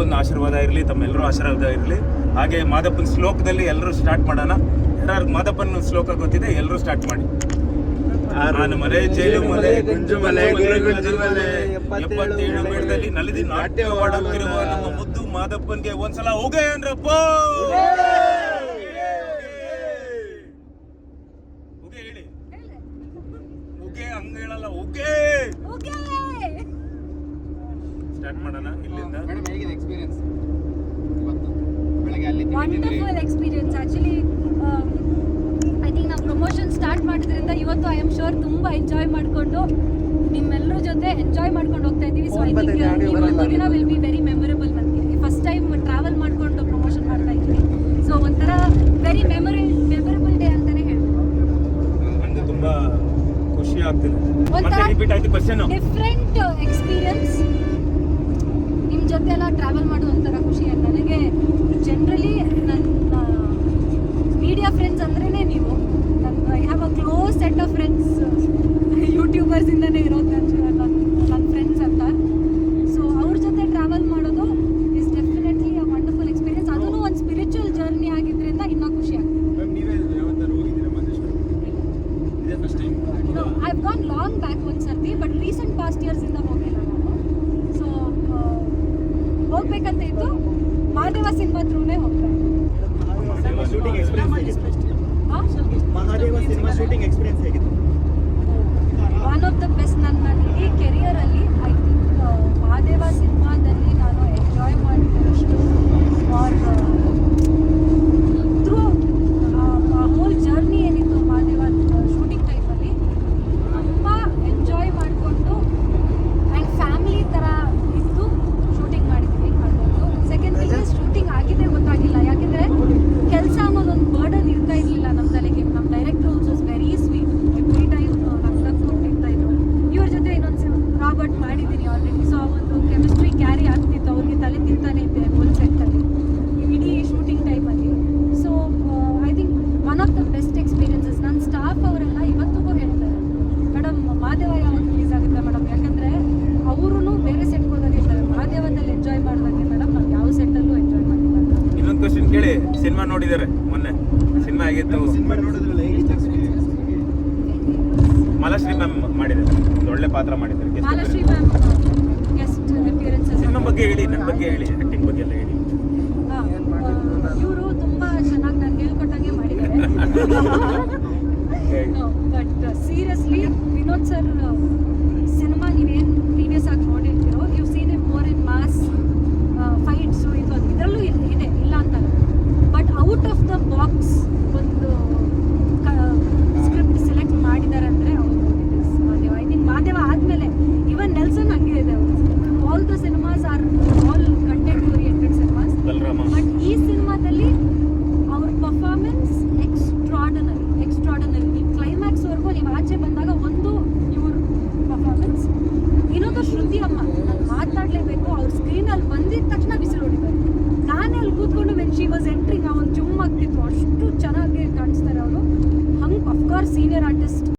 ಮಾದಪ್ಪನ ಆಶೀರ್ವಾದ ಇರಲಿ, ತಮ್ಮೆಲ್ಲರೂ ಆಶೀರ್ವಾದ ಇರಲಿ. ಹಾಗೆ ಮಾದಪ್ಪನ ಶ್ಲೋಕದಲ್ಲಿ ಎಲ್ಲರೂ ಸ್ಟಾರ್ಟ್ ಮಾಡೋಣ. ಯಾರು ಮಾದಪ್ಪನ ಶ್ಲೋಕ ಗೊತ್ತಿದೆ, ಎಲ್ಲರೂ ಸ್ಟಾರ್ಟ್ ಮಾಡಿ. ಮಲೆ ಮಲೆ ಗುಂಜು ಮಲೆ ಗುಂಜು ಮಲೆ, ಎಪ್ಪತ್ತೇಳು ನಲಿದಿ ನಾಟ್ಯವಾಡುತ್ತಿರುವ ನಮ್ಮ ಮುದ್ದು ಮಾದಪ್ಪನ್ಗೆ ಒಂದ್ಸಲ ಹೋಗೇ ಅಂದ್ರಪ್ಪ ಹೋಗೆ ಹೇಳಿ ಹೋಗೆ ಹಂಗ ಹೇಳಲ್ಲ ಹೋಗೆ ಸ್ಟಾರ್ಟ್ ಮಾಡೋಣ ಇಲ್ಲಿಂದ. ಎಕ್ಸ್ಪೀರಿಯನ್ಸ್ ಇವತ್ತು ಬೆಳಗ್ಗೆ ಅಲ್ಲಿ ತಿಂದಿದ್ರಿ wonderful experience actually I think ನಾವು ಪ್ರಮೋಷನ್ ಸ್ಟಾರ್ಟ್ ಮಾಡಿದ್ರಿಂದ ಇವತ್ತು ಐ ಆಮ್ ಶೋರ್ ತುಂಬ ಎಂಜಾಯ್ ಮಾಡಿಕೊಂಡು ನಿಮ್ಮೆಲ್ಲರ ಜೊತೆ ಎಂಜಾಯ್ ಮಾಡ್ಕೊಂಡು ಹೋಗ್ತಾ ಇದ್ದೀವಿ. ಸೊ ಐ ಥಿಂಕ್ ಇವತ್ತು ದಿನ ವಿಲ್ ಬಿ ವೆರಿ ಮೆಮೊರೇಬಲ್ ನನಗೆ ಫಸ್ಟ್ ಟೈಮ್ ಟ್ರಾವೆಲ್ ಮಾಡ್ಕೊಂಡು ಪ್ರಮೋಷನ್ ಮಾಡ್ತಾ ಇದ್ದೀವಿ. ಸೊ ಒಂಥರ ವೆರಿ ಮೆಮೊರಿ ಮೆಮೊರೇಬಲ್ ಡೇ ಅಂತಲೇ ಹೇಳ್ಬೋದು. ನನಗೆ ತುಂಬಾ ಖುಷಿ ಆಗ್ತಿದೆ. ಒಂಥರ ಡಿಫ್ರೆಂಟ್ ಎಕ್ಸ್ಪೀರಿಯನ್ಸ್ ನಿಮ್ಮ ಜೊತೆ ಎಲ್ಲ ಟ್ರಾವೆಲ್ ಮಾಡೋ ಒಂಥರ ಖುಷಿ ನನಗೆ ಜನರಲಿ ನನ್ನ ಮೀಡಿಯಾ ಫ್ರೆಂಡ್ಸ್ ಅಂದ್ರೇ ನೀವು. ನನ್ನ I have a close set of friends ಯೂಟ್ಯೂಬರ್ಸಿಂದನೇ ಇರೋದು ನನ್ನ ನನ್ನ ಫ್ರೆಂಡ್ಸ್ ಅಂತ. ಸೊ ಅವ್ರ ಜೊತೆ ಟ್ರಾವೆಲ್ ಮಾಡೋದು is definitely a wonderful experience ಅದೂ ಒಂದು ಸ್ಪಿರಿಚುವಲ್ ಜರ್ನಿ ಆಗಿದ್ದರಿಂದ ಇನ್ನೂ ಖುಷಿ ಆಗ್ತದೆ. I I gone long back ಒಂದು ಸರ್ತಿ ಬಟ್ ರೀಸೆಂಟ್ ಪಾಸ್ಟ್ ಇಯರ್ಸಿಂದ ಹೋಗಿಲ್ಲ ನಾನು ಸೊ ಹೋಗ್ಬೇಕಂತ ಇತ್ತು ಮಾದೇವ ಸಿನಿಮಾ ಥ್ರೂನೇ ಹೋಗ್ತಾ ಶೂಟಿಂಗ್ ಎಕ್ಸ್ಪೀರಿಯನ್ಸ್ ಕೇಳಿ ಸಿನಿಮಾ ನೋಡಿದ್ದಾರೆ ಮೊನ್ನೆ. ಸಿನಿಮಾ ಆಗಿತ್ತು ಮಾಲಾಶ್ರೀ ಮ್ಯಾಮ್ ಮಾಡಿದ್ದಾರೆ. ಒಳ್ಳೆ ಪಾತ್ರ ಮಾಡಿದ್ದಾರೆ ಸಿನಿಮಾ ಬಗ್ಗೆ ಹೇಳಿ ನನ್ನ ಬಗ್ಗೆ ಹೇಳಿ ಆಕ್ಟಿಂಗ್ ಬಗ್ಗೆ ಎಲ್ಲ ಹೇಳಿ. ಇವರು ತುಂಬ ಚೆನ್ನಾಗಿ ನಾನು ಹೇಳ್ಕೊಟ್ಟಂಗೆ ಮಾಡಿದ್ದಾರೆ. But seriously Vinod sir cinema ನೀವೇನು ಪ್ರೀವಿಯಸ್ ಆಗಿ ನೋಡಿರ್ತೀರೋ